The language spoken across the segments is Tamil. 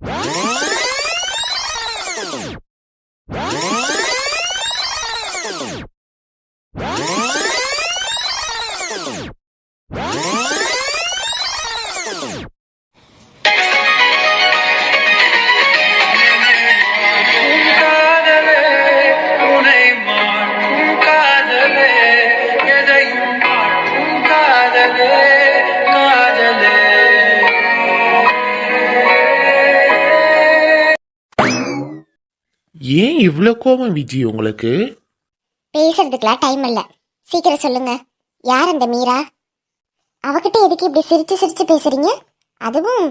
What? இவ்வளோ கோபம் விஜி உங்களுக்கு? பேசுறதுக்குலாம் டைம் இல்ல. சீக்கிரம் சொல்லுங்க. யார் அந்த மீரா? அவகிட்ட எதுக்கு இப்படி சிரிச்சு சிரிச்சு பேசுறீங்க? அதுவும்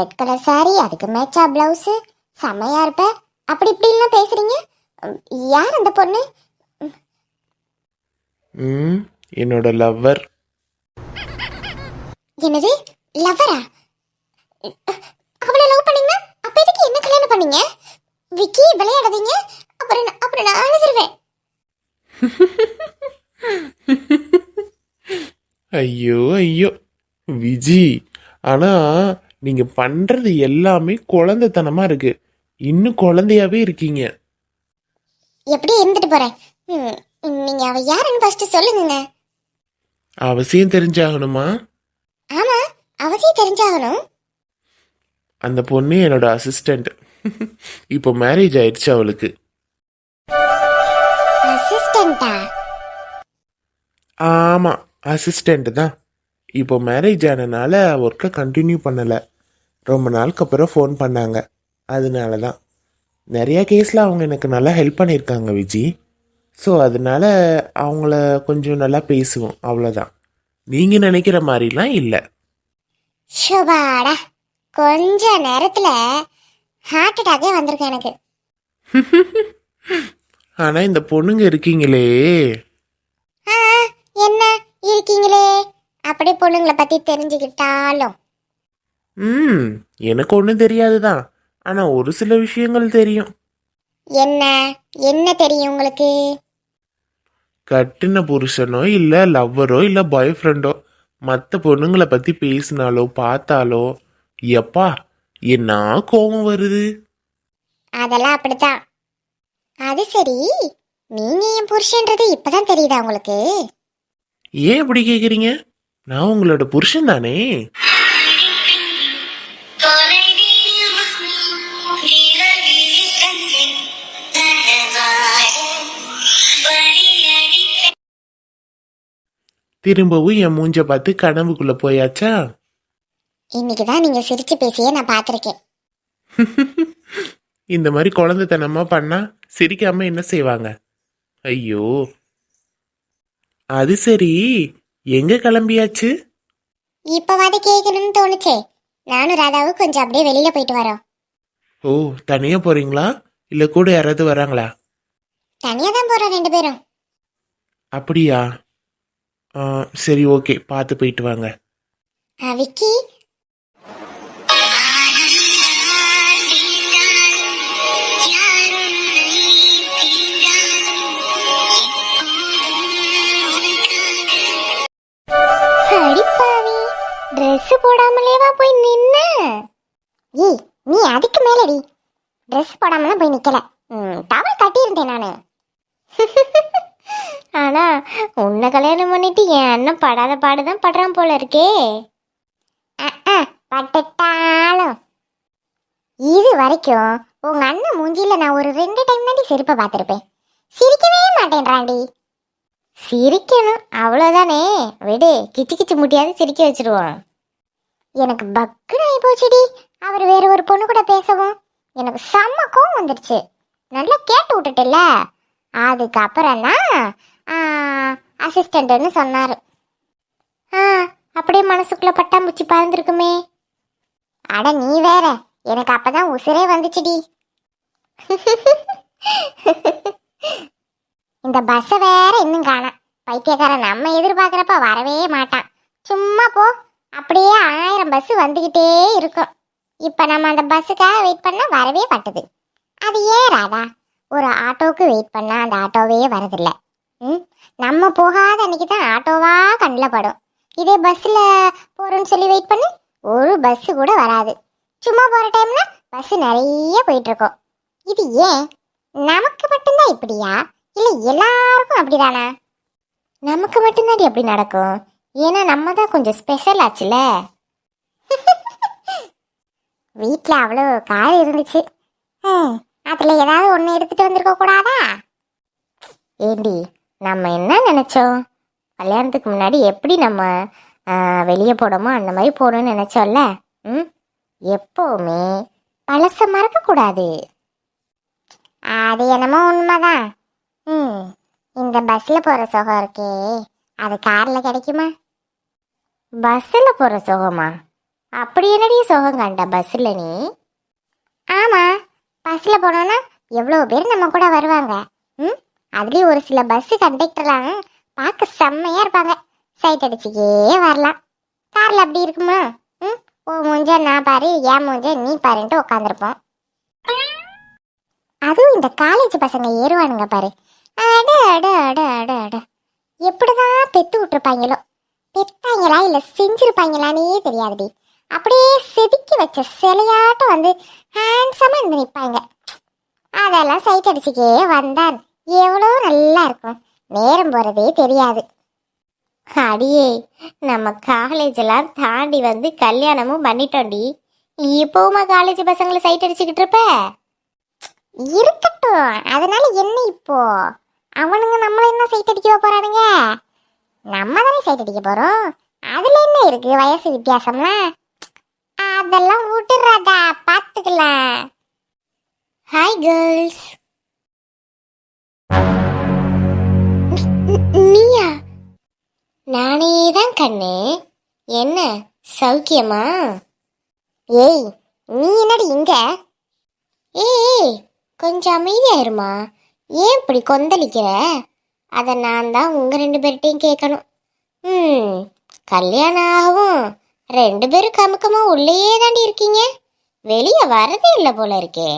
ரெட் கலர் saree அதுக்கு மேட்சா பிளவுஸ் செமையா இருப்ப. அப்படி இப்படிலாம் பேசுறீங்க? யார் அந்த பொண்ணு? ம் என்னோட லவ்வர் என்னது? லவ்வரா அவளை லவ் பண்ணீங்கன்னா அப்ப எதுக்கு என்ன கல்யாணம் பண்ணீங்க? விக்கி விளையாடாதீங்க. அப்புறம் அப்புறம் நான் அழுதுருவேன். ஐயோ ஐயோ. விஜி ஆனா நீங்க பண்றது எல்லாமே குழந்தைத்தனமா இருக்கு. இன்னும் குழந்தையாவே இருக்கீங்க. எப்படியே இருந்துட்டு போறேன். நீங்க அவ யாருன்னு ஃபர்ஸ்ட் சொல்லுங்க அவசியம் தெரிஞ்சாகணுமா? ஆமா அவசியம் தெரிஞ்சாகணும். அந்த பொண்ணு என்னோட அசிஸ்டண்ட் இப்போ மேரேஜ் ஆயிடுச்சு அவளுக்கு. அசிஸ்டண்டா? ஆமா அசிஸ்டண்ட் தான். இப்போ மேரேஜ் ஆனனால ஒர்க்கை கண்டினியூ பண்ணலை. ரொம்ப நாளுக்கு அப்புறம் ஃபோன் பண்ணாங்க. அதனால தான் நிறையா கேஸில் அவங்க எனக்கு நல்லா ஹெல்ப் பண்ணியிருக்காங்க விஜி. ஸோ அதனால அவங்கள கொஞ்சம் நல்லா பேசுவோம். அவ்வளோதான் நீங்கள் நினைக்கிற மாதிரிலாம் இல்லை. ஷுபாடா கொஞ்ச நேரத்துல ஹார்ட் அட்டாக்கே வந்திருக்கு எனக்கு. ஆனால் இந்த பொண்ணுங்க இருக்கீங்களே. ஆ, என்ன இருக்கீங்களே? அப்படி பொண்ணுங்களை பத்தி தெரிஞ்சுக்கிட்டாலும். ம் எனக்கு ஒன்றும் தெரியாது தான் ஆனால் ஒரு சில விஷயங்கள் தெரியும். என்ன? என்ன தெரியும் உங்களுக்கு? கட்டின புருஷனோ இல்லை லவ்வரோ இல்லை பாய் ஃப்ரெண்டோ மற்ற பொண்ணுங்களை பற்றி பேசினாலோ பார்த்தாலோ எப்பா என்ன கோபம் வருது? அதெல்லாம் அப்படித்தான். அது சரி. நீங்க என் புருஷன்றது இப்பதான் தெரியுதா உங்களுக்கு? ஏன் இப்படி கேட்குறீங்க நான் உங்களோட புருஷன் தானே. திரும்பவும் என் மூஞ்ச பார்த்து கனவுக்குள்ள போயாச்சா? இன்னைக்கு தான் நீங்க சிரிச்சு பேசியே நான் பார்த்திருக்கேன். இந்த மாதிரி குழந்தைத்தனமா பண்ணா சிரிக்காம என்ன செய்வாங்க? ஐயோ. அது சரி. எங்க கிளம்பியாச்சு? இப்பவாது கேட்கணும்னு தோணுச்சே. நானும் ராதாவும் கொஞ்சம் அப்படியே வெளியில போயிட்டு வரோம். ஓ தனியா போறீங்களா? இல்ல கூட யாராவது வராங்களா? தனியா தான் போறோம் ரெண்டு பேரும். அப்படியா? சரி ஓகே. பார்த்து போயிட்டு வாங்க. விக்கி ட்ரெஸ் போடாமலேவா போய் நின்ன? ஏய் நீ அதுக்கு மேலடி. ட்ரெஸ் போடாமலாம் போய் நிக்கல. டவல் கட்டியிருந்தேன் நானு. ஆனா உன்னை கல்யாணம் பண்ணிட்டு என் அண்ணன் படாத பாடுதான் படுறான் போல இருக்கே. பட்டுட்டாலும். இது வரைக்கும் உங்க அண்ணன் மூஞ்சில நான் ஒரு ரெண்டு டைம் தாண்டி சிரிப்பை பார்த்துருப்பேன். சிரிக்கவே மாட்டேன்றாண்டி. சிரிக்கணும் அவ்வளோதானே விடு கிச்சு கிச்சு முட்டியாவது சிரிக்க வச்சிருவோம். எனக்கு பக்குன்னு ஆகி போச்சுடி. அவர் வேற ஒரு பொண்ணு கூட பேசவும் எனக்கு செம்ம கோவம் வந்துடுச்சு. நல்லா கேட்டு விட்டுட்டுல அதுக்கப்புறம் தான் சொன்னார். ஆ அப்படியே மனசுக்குள்ளே பட்டாம்பூச்சி பறந்துருக்குமே. அட நீ வேற. எனக்கு அப்பதான் உசிரே வந்துச்சுடி. இந்த பஸ்ஸை வேற இன்னும் காணாம் பைத்தியக்காரன் நம்ம எதிர்பார்க்குறப்ப வரவே மாட்டான். சும்மா போ. அப்படியே ஆயிரம் பஸ் வந்துக்கிட்டே இருக்கும். இப்போ நம்ம அந்த பஸ்ஸுக்காக வெயிட் பண்ணால் வரவே பட்டுது அது ஏன் ராதா? ஒரு ஆட்டோவுக்கு வெயிட் பண்ணால் அந்த ஆட்டோவே வரதில்ல ம்? நம்ம போகாத அன்னைக்கு தான் ஆட்டோவாக கண்ணில் படும். இதே பஸ்ஸில் போகிறோன்னு சொல்லி வெயிட் பண்ணு ஒரு பஸ்ஸு கூட வராது. சும்மா போகிற டைமில் பஸ்ஸு நிறைய போயிட்டுருக்கோம் இது ஏன்? நமக்கு மட்டும்தான் இப்படியா? இல்லை எல்லாருக்கும் அப்படிதானா? நமக்கு மட்டும்தான் அப்படி நடக்கும்? ஏன்னா நம்ம தான் கொஞ்சம் ஸ்பெஷல் ஆச்சுல. வீட்டில் அவ்வளோ கார் இருந்துச்சு. அதில் ஏதாவது ஒன்று எடுத்துகிட்டு வந்திருக்க கூடாதா? ஏண்டி நம்ம என்ன நினச்சோம்? கல்யாணத்துக்கு முன்னாடி எப்படி நம்ம வெளியே போடமோ அந்த மாதிரி போகணும்னு நினச்சோம்ல? ம்? எப்போவுமே பழச மறக்கக்கூடாது அது என்னமோ உண்மைதான். ம் இந்த பஸ்ஸில் போகிற சுகம் இருக்கே. அது காரில் கிடைக்குமா? பஸ்ஸில் போகிற சுகமா? அப்படி என்னடி சுகம் கண்ட பஸ்ஸில் நீ? ஆமாம் பஸ்ஸில் போனோன்னா எவ்வளோ பேர் நம்ம கூட வருவாங்க. ம் அதுலேயும் ஒரு சில பஸ்ஸு கண்டக்டர்லாம் பார்க்க செம்மையாக இருப்பாங்க. சைட் அடிச்சுக்கே வரலாம். காரில் அப்படி இருக்குமா? ம் ஓ மூஞ்ச நான் பாரு ஏன் மூஞ்ச நீ பாருன்ட்டு உட்காந்துருப்போம். அதுவும் இந்த காலேஜ் பசங்க ஏறுவானுங்க பாரு. அட அட அட அட அட. எப்படிதான் பெத்து விட்டுருப்பாங்களோ. பெத்தாங்களா இல்ல செஞ்சிருப்பாங்களானே தெரியாதுடி. அப்படியே செதுக்கி வச்ச சிலையாட்டம் வந்து ஹேண்ட்ஸமா இருந்து நிற்பாங்க அதெல்லாம் சைட் அடிச்சுக்கே வந்தான். எவ்வளோ நல்லா இருக்கும். நேரம் போறதே தெரியாது. அடியே நம்ம காலேஜெல்லாம் தாண்டி வந்து கல்யாணமும் பண்ணிட்டோண்டி இப்போவுமா காலேஜ் பசங்களை சைட் அடிச்சுக்கிட்டு இருப்ப? இருக்கட்டும். அதனால என்ன இப்போ? அவனுங்க நம்மள என்ன சைட் அடிக்க போறானுங்க? நம்ம தானே சைட் அடிக்க போறோம். அதுல என்ன இருக்கு? வயசு வித்தியாசம்லாம் அதெல்லாம் விட்டுறாதா? பாத்துக்கலாம். ஹாய் கேர்ள்ஸ் நீயா? நானே தான் கண்ணு. என்ன சௌக்கியமா? ஏய் நீ என்னடி இங்க? ஏய் கொஞ்சம் அமைதியாயிருமா? ஏன் இப்படி கொந்தளிக்கிற? அதை நான் தான் உங்கள் ரெண்டு பேர்கிட்டையும் கேட்கணும் ம் கல்யாணம் ஆகவும் ரெண்டு பேரும் கமுக்கமாக உள்ளேயே தாண்டி இருக்கீங்க. வெளியே வரதே இல்லை போல இருக்கே.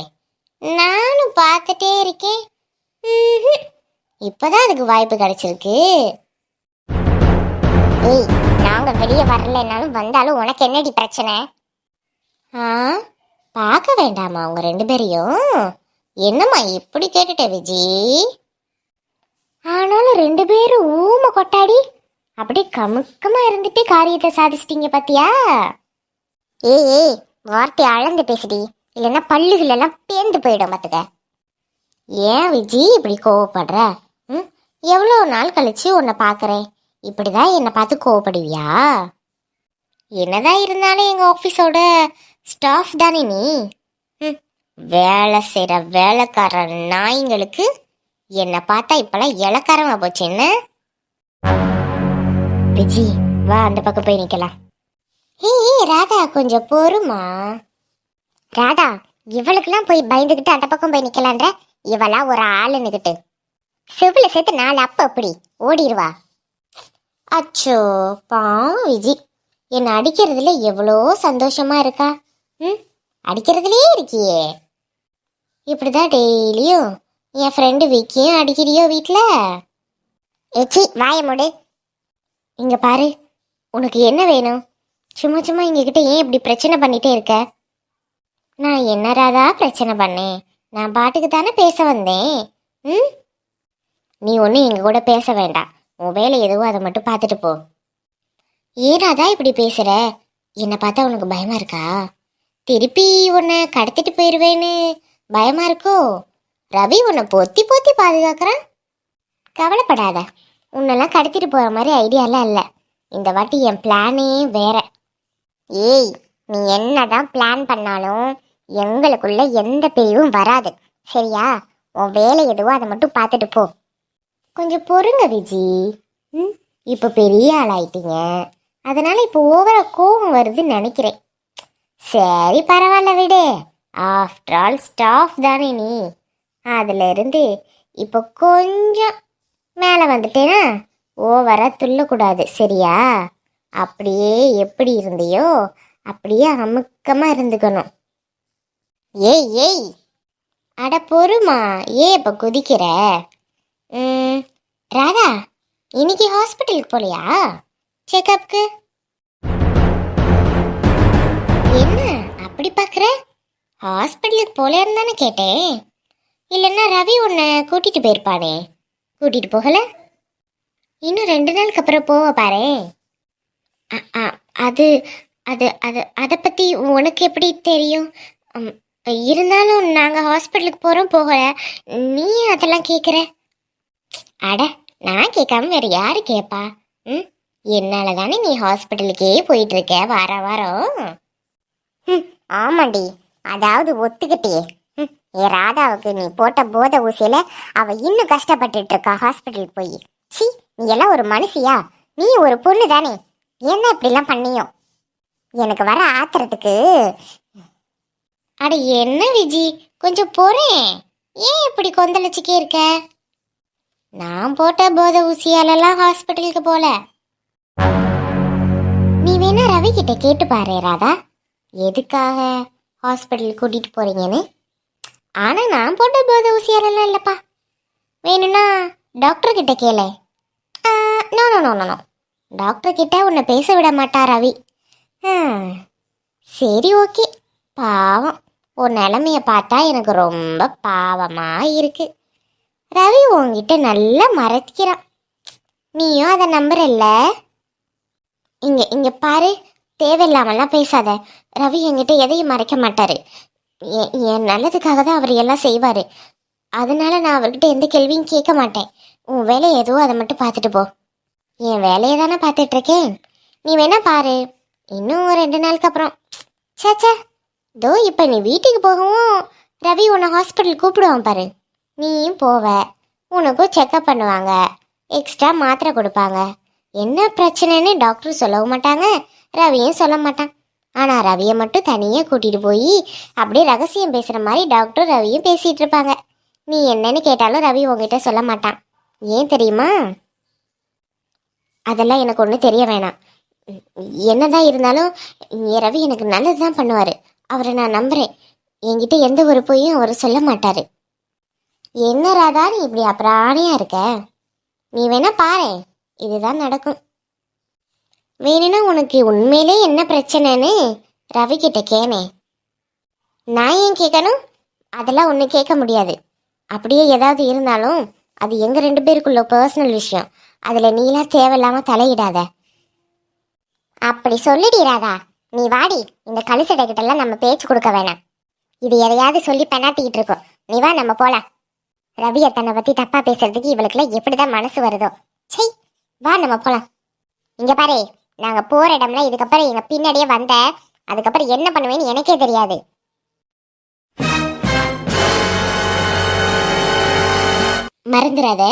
நானும் பார்த்துட்டே இருக்கேன். இப்போதான் அதுக்கு வாய்ப்பு கிடைச்சிருக்கு. ஏய் நாங்கள் வெளியே வரலைன்னாலும் வந்தாலும் உனக்கு என்னடி பிரச்சனை? ஆ பார்க்க வேண்டாமா அவங்க ரெண்டு பேரையும்? என்னம்மா இப்படி கேட்டுட்ட விஜி? ஆனாலும் ரெண்டு பேரும் ஊம கொட்டாடி. அப்படியே கமுக்கமா இருந்துட்டு காரியத்தை சாதிச்சிட்டீங்க பாத்தியா? ஏய் ஏய் வார்த்தை அளந்து பேசுடி. இல்லைன்னா பல்லுகள் எல்லாம் பேந்து போயிடும் பாத்துக்க. ஏன் விஜி இப்படி கோவப்படுற? ம்? எவ்வளோ நாள் கழிச்சு உன்னை பார்க்குறேன் இப்படிதான் என்னை பார்த்து கோவப்படுவியா? என்னதான் இருந்தாலும் எங்கள் ஆஃபீஸோட ஸ்டாஃப் தானே நீ? ம், வேலை செய்கிற வேலைக்கார நாய்ங்களுக்கு என்னை பார்த்தா இப்பெல்லாம் இலக்காரமா போச்சு என்ன? விஜி வா அந்த பக்கம் போய் நிக்கலாம். ஏய் ராதா கொஞ்சம் பொறுமா? ராதா இவளுக்கெல்லாம் போய் பயந்துக்கிட்டு அந்த பக்கம் போய் நிக்கலான்ற இவளா ஒரு ஆளுன்னுக்கிட்டு செவில சேர்த்து நாலு அப்ப அப்படி ஓடிடுவா அச்சோ பாவம் விஜி. என்னை அடிக்கிறதுல எவ்வளோ சந்தோஷமா இருக்கா? ம் அடிக்கிறதுலே இருக்கியே. இப்படிதான் டெய்லியும் என் ஃப்ரெண்டு விக்கியும் அடிக்கிறியோ வீட்டில் ஏச்சி வாய மூடு. இங்கே பாரு உனக்கு என்ன வேணும்? சும்மா சும்மா எங்ககிட்ட ஏன் இப்படி பிரச்சனை பண்ணிகிட்டே இருக்க? நான் என்னராதா பிரச்சனை பண்ணேன்? நான் பாட்டுக்கு தானே பேச வந்தேன்? ம்? நீ ஒன்றும் எங்கள் கூட பேச வேண்டாம். உன் வேலை எதுவோ அதை மட்டும் பார்த்துட்டு போ. ஏனாதான் இப்படி பேசுகிற என்னை பார்த்தா உனக்கு பயமாக இருக்கா? திருப்பி உன்னை கடத்திட்டு போயிடுவேன்னு பயமாக இருக்கோ? ரவி உன்னை பொத்தி பொத்தி பாதுகாக்கிறான். கவலைப்படாத. உன்னெல்லாம் கடத்திட்டு போகிற மாதிரி ஐடியாலாம் இல்லை. இந்த வாட்டி என் பிளானே வேற. ஏய் நீ என்ன தான் பிளான் பண்ணாலும் எங்களுக்குள்ள எந்த பிரிவும் வராது. சரியா? உன் வேலை எதுவோ அதை மட்டும் பார்த்துட்டு போ. கொஞ்சம் பொறுங்க விஜி. ம்? இப்போ பெரிய ஆளாயிட்டீங்க. அதனால் இப்போ ஓவர கோபம் வருதுன்னு நினைக்கிறேன். சரி பரவாயில்ல விடு. ஆஃப்டர் ஆல் ஸ்டாஃப் தானே நீ. அதுல இருந்து இப்போ கொஞ்சம் மேலே வந்துட்டேனா? ஓவராக துள்ளக்கூடாது சரியா? அப்படியே எப்படி இருந்தியோ அப்படியே அமுக்கமாக இருந்துக்கணும். ஏய் ஏய்! அட பொறுமா ஏன் இப்போ குதிக்கிற? ராதா இன்னைக்கு ஹாஸ்பிட்டலுக்கு போலையா? செக்கப்புக்கு என்ன அப்படி பார்க்குற ஹாஸ்பிட்டலுக்கு போலையான்னு தானே கேட்டேன். இல்லைன்னா ரவி உன்னை கூட்டிட்டு போயிருப்பானே. கூட்டிட்டு போகல? இன்னும் ரெண்டு நாளுக்கு அப்புறம் போவ பாரு. அ- அது அது அது அதை பற்றி உனக்கு எப்படி தெரியும்? இருந்தாலும் நாங்கள் ஹாஸ்பிட்டலுக்கு போகிறோம் போகல. நீ அதெல்லாம் கேட்குற அட நான் கேட்காம வேறு யார் கேட்பா ம் என்னால் தானே நீ ஹாஸ்பிட்டலுக்கே போயிட்டுருக்க வார வாரம். ம், ஆமாண்டி. அதாவது ஒத்துக்கிட்டே ஏ ராதாவுக்கு நீ போட்ட போத ஊசியில அவ இன்னும் கஷ்டப்பட்டுட்டு இருக்கா ஹாஸ்பிட்டல் போய். சி நீ எல்லாம் ஒரு மனுஷியா? நீ ஒரு பொண்ணு தானே. என்ன இப்படிலாம் பண்ணியோ? எனக்கு வர ஆத்திரத்துக்கு. அட என்ன விஜி? கொஞ்சம் போறேன் ஏன் இப்படி கொந்தளிச்சுக்கே இருக்க? நான் போட்ட போத ஊசியாலெல்லாம் ஹாஸ்பிட்டலுக்கு போல. நீ வேணா ரவி கிட்ட கேட்டு பாரு ராதா. எதுக்காக ஹாஸ்பிட்டல் கூட்டிட்டு போறீங்கன்னு? ஆனால் நான் போட்ட போத ஊசியாலெல்லாம் இல்லைப்பா. வேணும்னா டாக்டர் கிட்ட கேளு. No no no no doctor கிட்ட உன்னை பேச விட மாட்டா ரவி. சரி ஓகே பாவம். உன் நிலமைய பார்த்தா எனக்கு ரொம்ப பாவமாக இருக்கு. ரவி உங்ககிட்ட நல்லா மறைக்கிறான் நீயும் அதை நம்புறல்ல? இங்கே இங்கே பாரு. தேவையில்லாமலாம் பேசாத. ரவி என்கிட்ட எதையும் மறைக்க மாட்டார். என் என் நல்லதுக்காக தான் அவர் எல்லாம் செய்வார். அதனால நான் அவர்கிட்ட எந்த கேள்வியும் கேட்க மாட்டேன். உன் வேலை எதுவோ அதை மட்டும் பார்த்துட்டு போ. என் வேலையை தானே பார்த்துட்டு இருக்கேன் நீ வேணா பாரு. இன்னும் ஒரு ரெண்டு நாளுக்கு அப்புறம். சேச்சா தோ இப்போ நீ வீட்டுக்கு போகவும் ரவி உன்னை ஹாஸ்பிட்டல் கூப்பிடுவான் பாரு. நீயும் போவ. உனக்கும் செக்கப் பண்ணுவாங்க. எக்ஸ்ட்ரா மாத்திரை கொடுப்பாங்க. என்ன பிரச்சனைன்னு டாக்டர் சொல்லவும் மாட்டாங்க. ரவியும் சொல்ல மாட்டான். ஆனால் ரவியை மட்டும் தனியாக கூட்டிகிட்டு போய் அப்படியே ரகசியம் பேசுகிற மாதிரி டாக்டர் ரவியும் பேசிகிட்டு இருப்பாங்க. நீ என்னன்னு கேட்டாலும் ரவி உங்ககிட்ட சொல்ல மாட்டான். ஏன் தெரியுமா? அதெல்லாம் எனக்கு ஒன்றும் தெரிய வேணாம். என்னதான் இருந்தாலும் என் ரவி எனக்கு நல்லது தான் பண்ணுவார். அவரை நான் நம்புகிறேன் என்கிட்ட எந்த ஒரு பொய்யும் அவர் சொல்ல மாட்டார். என்ன ராதா நீ இப்படி அப்புறாணியா இருக்க? நீ வேணா பாரு இதுதான் நடக்கும். வேணும்னா உனக்கு உண்மையிலே என்ன பிரச்சனைன்னு ரவி கிட்ட கேனே நான் ஏன் கேட்கணும்? அதெல்லாம் ஒன்றும் கேட்க முடியாது. அப்படியே ஏதாவது இருந்தாலும் அது எங்கள் ரெண்டு பேருக்குள்ள பர்சனல் விஷயம். அதில் நீலாம் தேவையில்லாமல் தலையிடாத. அப்படி சொல்லிடி ராதா. நீ வாடி இந்த கழுசடை நம்ம பேச்சு கொடுக்க வேணாம். இது எதையாவது சொல்லி பெண்ணாத்திக்கிட்டு இருக்கோம். நீ வா நம்ம போகலாம் ரவியை தன்னை பற்றி தப்பாக பேசுறதுக்கு இவளுக்குலாம் எப்படி தான் மனசு வருதோ. சை வா நம்ம போலாம். இங்கே பாரு. நாங்க போற இடம்ல இதுக்கப்புறம் எங்க பின்னாடியே வந்த அதுக்கப்புறம் என்ன பண்ணுவேன்னு எனக்கே தெரியாது. மறந்துடாத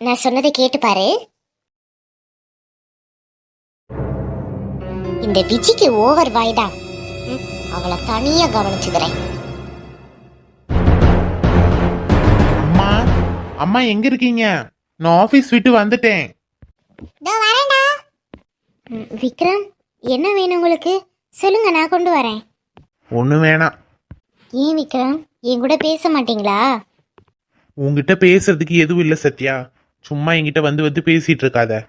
நான் சொன்னதை கேட்டு பாரு. இந்த விஜிக்கு ஓவர் வாய்டா ம், அவளை தனியா கவனிச்சுக்கிறேன். அம்மா அம்மா எங்க இருக்கீங்க? நான் ஆபீஸ் விட்டு வந்துட்டேன். இதோ வரேன்டா. விக்ரம் என்ன வேணும் உங்களுக்கு? சொல்லுங்க நான் கொண்டு வரேன். ஒண்ணு வேணாம். ஏன் விக்ரம்? என் கூட பேச மாட்டீங்களா? உங்ககிட்ட பேசுறதுக்கு எதுவும் இல்ல சத்யா. சும்மா என்கிட்ட வந்து வந்து பேசிட்டு இருக்காத.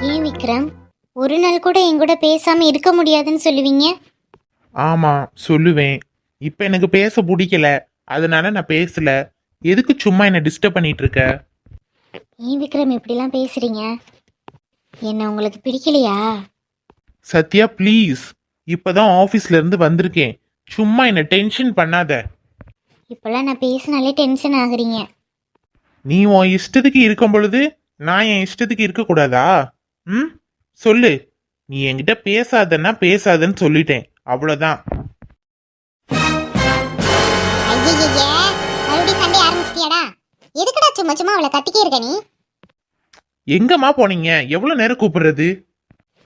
ஏன் விக்ரம்? ஒரு நாள் கூட என் கூட பேசாம இருக்க முடியாதுன்னு சொல்லுவீங்க? ஆமா சொல்லுவேன். இப்ப எனக்கு பேச பிடிக்கல. அதனால நான் பேசல. எதுக்கு சும்மா என்ன டிஸ்டர்ப் பண்ணிட்டு இருக்க? ஏன் விக்ரம் இப்படிலாம் பேசுறீங்க? என்ன உங்களுக்கு பிடிக்கலையா? சத்யா ப்ளீஸ் இப்பதான் ஆபீஸ்ல இருந்து வந்திருக்கேன். சும்மா என்ன டென்ஷன் பண்ணாத. இப்பெல்லாம் நான் பேசினாலே டென்ஷன் ஆகுறீங்க. நீ உன் இஷ்டத்துக்கு இருக்கும் பொழுது நான் என் இஷ்டத்துக்கு இருக்க கூடாதா? ம்? சொல்லு. நீ என்கிட்ட பேசாதன்னா பேசாதன்னு சொல்லிட்டேன். அவ்வளவுதான். ஐயய்யே மறுபடியும் சண்டை ஆரம்பிச்சிட்டியாடா? எதுக்குடா சும்மா சும்மா அவளை கத்திக்கே இருக்க நீ? எங்கம்மா போனீங்க? எவ்வளவு நேரம் கூப்பிடுறது?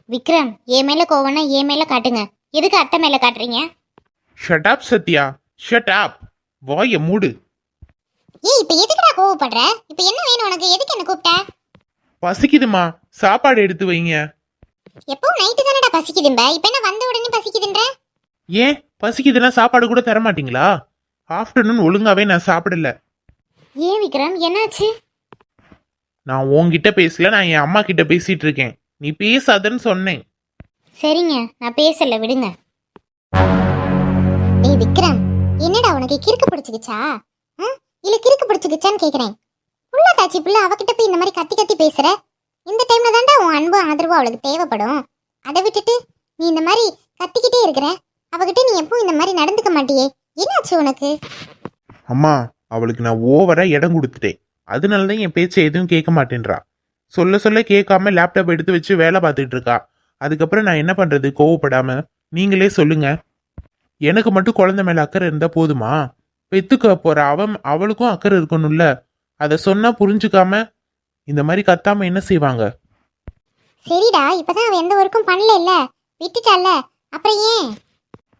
விக்ரம் என் மேல கோவம்னா என் மேல காட்டுங்க. எதுக்கு அத்தை மேல காட்டுறீங்க? Shut up Sathya. Shut up வாய மூடு. ஏய் இப்ப எதுக்குடா கோவப்படுற? இப்ப என்ன வேணும் உனக்கு? எதுக்கு என்ன கூப்பிட்ட? பசிக்குதுமா சாப்பாடு எடுத்து வைங்க. எப்பவும் நைட்டு தானடா பசிக்குதும்ப? இப்ப என்ன வந்த உடனே பசிக்குதுன்ற? ஏன்? பசிக்குதுன்னா சாப்பாடு கூட தர மாட்டீங்களா ஆஃப்டர்நூன் ஒழுங்காவே நான் சாப்பிடல. ஏன் விக்ரம்? என்னாச்சு? நான் உன்கிட்ட பேசல நான் என் அம்மா கிட்ட பேசிட்டு இருக்கேன். நீ பேசாதன்னு சொன்னேன். சரிங்க நான் பேசல விடுங்க. உனக்கு கிறுக்கு பிடிச்சிக்கிச்சா? ஆ? இல்ல கிறுக்கு பிடிச்சிக்கிச்சான்னு கேக்குறேன். புள்ள தாச்சி புள்ள அவகிட்ட போய் இந்த மாதிரி கத்தி கத்தி பேசுற? இந்த டைம்ல தாண்டா உன் அன்பு ஆதரவு அவளுக்கு தேவைப்படும். அதை விட்டுட்டு நீ இந்த மாதிரி கத்திக்கிட்டே இருக்கிற? அவகிட்ட நீ எப்பவும் இந்த மாதிரி நடந்துக்க மாட்டியே. என்னாச்சு உனக்கு? அம்மா அவளுக்கு நான் ஓவரா இடம் கொடுத்துட்டேன். அதனால தான் என் பேச்சை எதுவும் கேட்க மாட்டேன்றா. சொல்ல சொல்ல கேட்காம லேப்டாப் எடுத்து வச்சு வேலை பார்த்துட்டு இருக்கா. அதுக்கப்புறம் நான் என்ன பண்றது? கோவப்படாம. நீங்களே சொல்லுங்க. எனக்கு மட்டும் குழந்தை மேல அக்கறை இருந்தா போதுமா? பெத்துக்க போற அவன் அவளுக்கும் அக்கறை இருக்கணும்ல. அதை சொன்னா புரிஞ்சுக்காம இந்த மாதிரி கத்தாம என்ன செய்வாங்க? சரிடா இப்பதான் அவ எந்த ஒர்க்கும் பண்ணல இல்ல. விட்டுட்டால. அப்புறம் ஏன்?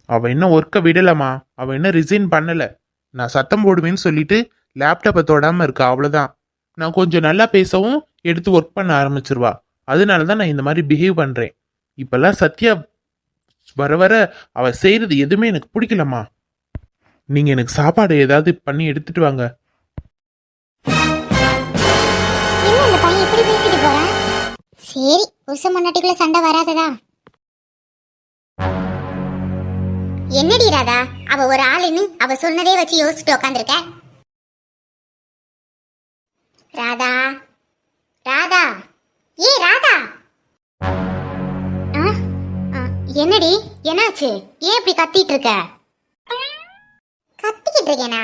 அவ இன்னும் ஒர்க்கை விடலமா அவ இன்னும் ரிசைன் பண்ணல. நான் சத்தம் போடுவேன்னு சொல்லிட்டு லேப்டாப்பை தொடாமல் இருக்கா அவ்வளோதான் நான் கொஞ்சம் நல்லா பேசவும் எடுத்து ஒர்க் பண்ண ஆரம்பிச்சிருவா. அதனால தான் நான் இந்த மாதிரி பிஹேவ் பண்ணுறேன் இப்போல்லாம் சத்யா வர வர அவள் செய்கிறது எதுவுமே எனக்கு பிடிக்கலம்மா. நீங்கள் எனக்கு சாப்பாடு ஏதாவது பண்ணி எடுத்துட்டு வாங்க. சரி புருஷன் முன்னாட்டிக்குள்ள சண்டை வராததா? என்னடி ராதா அவ ஒரு ஆளுன்னு அவ சொன்னதே வச்சு யோசிச்சுட்டு உட்காந்துருக்க ராதா. ராதா. ஏ ராதா. ஆ? ஆ, என்னடி? என்னாச்சு? ஏன் இப்படி கத்திட்டு இருக்க கத்திக்கிட்டு இருக்கேனா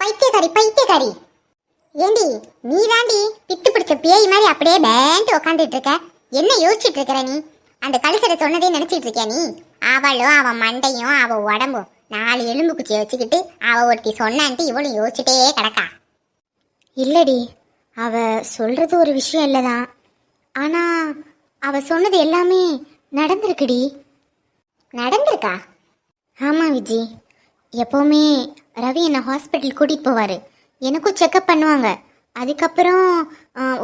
பைத்தியக்காரி பைத்தியக்காரி. ஏண்டி நீ தாண்டி பித்து பிடிச்ச பேய் மாதிரி அப்படியே பேண்ட் உக்காந்துட்டு இருக்க என்ன யோசிச்சுட்டு இருக்கிற நீ? அந்த கழுசடை சொன்னதே நினைச்சிட்டு இருக்கியா நீ? அவளும் அவன் மண்டையும் அவ உடம்பும் நாலு எலும்பு குச்சியை வச்சுக்கிட்டு அவ ஒருத்தி சொன்னான்ட்டு இவளும் யோசிச்சுட்டே கிடக்கா. இல்லடி அவ சொல்றது ஒரு விஷயம் இல்லைதான் ஆனா அவ சொன்னது எல்லாமே நடந்திருக்குடி. நடந்திருக்கா? ஆமா விஜி. எப்போவுமே ரவி என்னை ஹாஸ்பிட்டல் கூட்டிகிட்டு போவார். எனக்கும் செக்கப் பண்ணுவாங்க. அதுக்கப்புறம்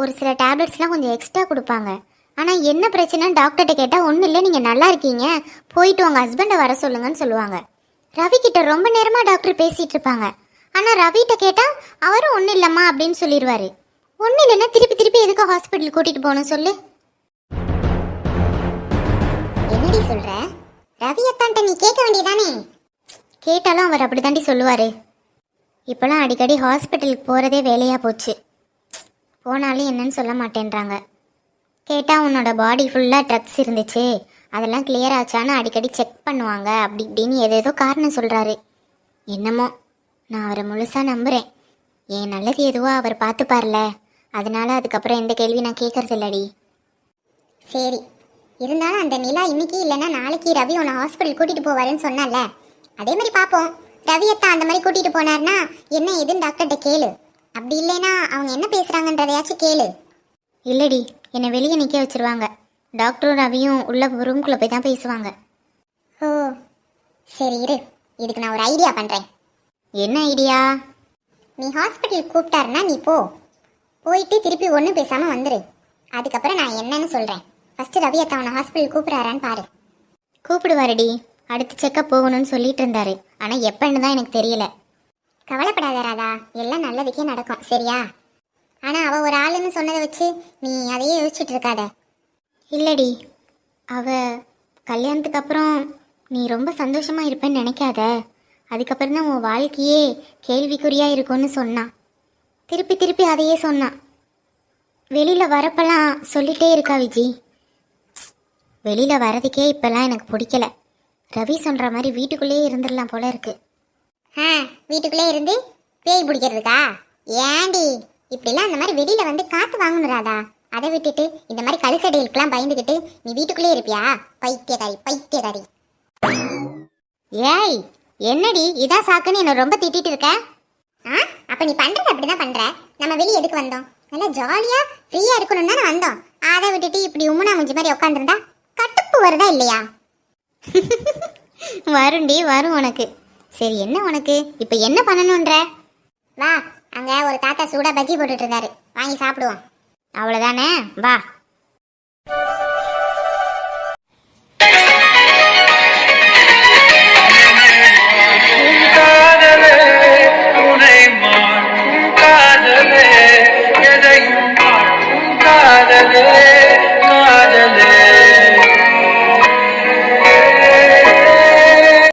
ஒரு சில டேப்லெட்ஸ்லாம் கொஞ்சம் எக்ஸ்ட்ரா கொடுப்பாங்க. ஆனால் என்ன பிரச்சனைன்னு டாக்டர்கிட்ட கேட்டால் ஒன்றும் இல்லை நீங்கள் நல்லா இருக்கீங்க. போயிட்டு உங்கள் ஹஸ்பண்டை வர சொல்லுங்கன்னு சொல்லுவாங்க. ரவி கிட்ட ரொம்ப நேரமாக டாக்டர் பேசிகிட்டு இருப்பாங்க. ஆனால் ரவிகிட்ட கேட்டால் அவரும் ஒன்றும் இல்லைம்மா அப்படின்னு சொல்லிடுவாரு ஒன்றும் இல்லைன்னா திருப்பி திருப்பி எதுக்கு ஹாஸ்பிட்டல் கூட்டிகிட்டு போகணும் சொல்லு. என்னடி சொல்ற? ரவி நீ கேட்க வேண்டியதானே? கேட்டாலும் அவர் அப்படி தாண்டி சொல்லுவார். இப்போலாம் அடிக்கடி ஹாஸ்பிட்டலுக்கு போகிறதே வேலையாக போச்சு. போனாலும் என்னன்னு சொல்ல மாட்டேன்றாங்க. கேட்டால் உன்னோட பாடி ஃபுல்லாக ட்ரக்ஸ் இருந்துச்சு. அதெல்லாம் கிளியர் ஆச்சான்னு அடிக்கடி செக் பண்ணுவாங்க. அப்படி இப்படின்னு ஏதேதோ காரணம் சொல்கிறாரு என்னமோ? நான் அவரை முழுசாக நம்புகிறேன் என் நல்லது எதுவோ அவர் பார்த்துப்பார்ல? அதனால அதுக்கப்புறம் எந்த கேள்வி நான் கேட்கறது இல்லடி சரி. இருந்தாலும் அந்த நிலா இன்னைக்கு இல்லைன்னா நாளைக்கு ரவி உன்னை ஹாஸ்பிட்டல் கூட்டிட்டு போவாருன்னு சொன்னால. அதே மாதிரி பார்ப்போம் ரவி அத்தா அந்த மாதிரி கூட்டிட்டு போனார்னா என்ன ஏதுன்னு டாக்டர்கிட்ட கேளு. அப்படி இல்லைன்னா அவங்க என்ன பேசுறாங்கன்றதையாச்சும் கேளு. இல்லடி. என்னை வெளியே நிற்க வச்சிருவாங்க. டாக்டரும் ரவியும் உள்ள ரூம்குள்ளே போய் தான் பேசுவாங்க. ஓ. சரி இரு. இதுக்கு நான் ஒரு ஐடியா பண்ணுறேன் என்ன ஐடியா நீ ஹாஸ்பிட்டல் கூப்பிட்டாருன்னா நீ போ. போயிட்டு திருப்பி ஒன்றும் பேசாமல் வந்துரு. அதுக்கப்புறம் நான் என்னன்னு சொல்கிறேன் ஃபஸ்ட்டு ரவி அத்தா அவனை ஹாஸ்பிட்டல் கூப்பிட்றாரான்னு பாரு. கூப்பிடுவாருடி. அடுத்து செக்கப் போகணும்னு சொல்லிட்டு இருந்தாரு. ஆனால் எப்பன்னு தான் எனக்கு தெரியல. கவலைப்படாத ராதா. எல்லாம் நல்லதுக்கே நடக்கும். சரியா? ஆனால் அவ ஒரு ஆளுன்னு சொன்னதை வச்சு நீ அதையே யோசிச்சுட்டு இருக்காத. இல்லடி. அவ கல்யாணத்துக்கு அப்புறம் நீ ரொம்ப சந்தோஷமா இருப்பேன்னு நினைக்காத. அதுக்கப்புறம் தான் உன் வாழ்க்கையே கேள்விக்குறியா இருக்கும்னு சொன்னான். திருப்பி திருப்பி அதையே சொன்னான். வெளியில வரப்பெல்லாம் சொல்லிட்டே இருக்கா விஜி. வெளியில வரதுக்கே இப்பெல்லாம் எனக்கு பிடிக்கல. ரவி சொல்ற மாதிரி வீட்டுக்குள்ளேயே இருந்துடலாம் போல இருக்கு. ஆ வீட்டுக்குள்ளே இருந்து பேய் பிடிக்கிறதுக்கா? ஏண்டி இப்படிலாம் அந்த மாதிரி வெளியில வந்து காத்து வாங்கணும் ராதா. அதை விட்டுட்டு இந்த மாதிரி கழுசடைகளுக்கெல்லாம் பயந்துக்கிட்டு நீ வீட்டுக்குள்ளே இருப்பியா? பைத்தியக்காரி பைத்தியக்காரி. ஏய் என்னடி? இதான் சாக்குன்னு என்ன ரொம்ப திட்டிட்டு இருக்க? ஆ? அப்ப நீ பண்றது அப்படிதான் பண்ற. நம்ம வெளியே எதுக்கு வந்தோம்? நல்லா ஜாலியா ஃப்ரீயா இருக்கணும் தானே வந்தோம். அதை விட்டுட்டு இப்படி உம்முனா முஞ்சி மாதிரி உட்காந்துருந்தா கட்டுப்பு வருதா இல்லையா? வருண்டி வரும் உனக்கு. சரி என்ன உனக்கு? இப்ப என்ன பண்ணணும்ன்ற? வா அங்க ஒரு தாத்தா சூடா பஜ்ஜி போட்டுட்டு இருந்தாரு. வாங்கி சாப்பிடுவோம். அவ்வளவுதானே? வா.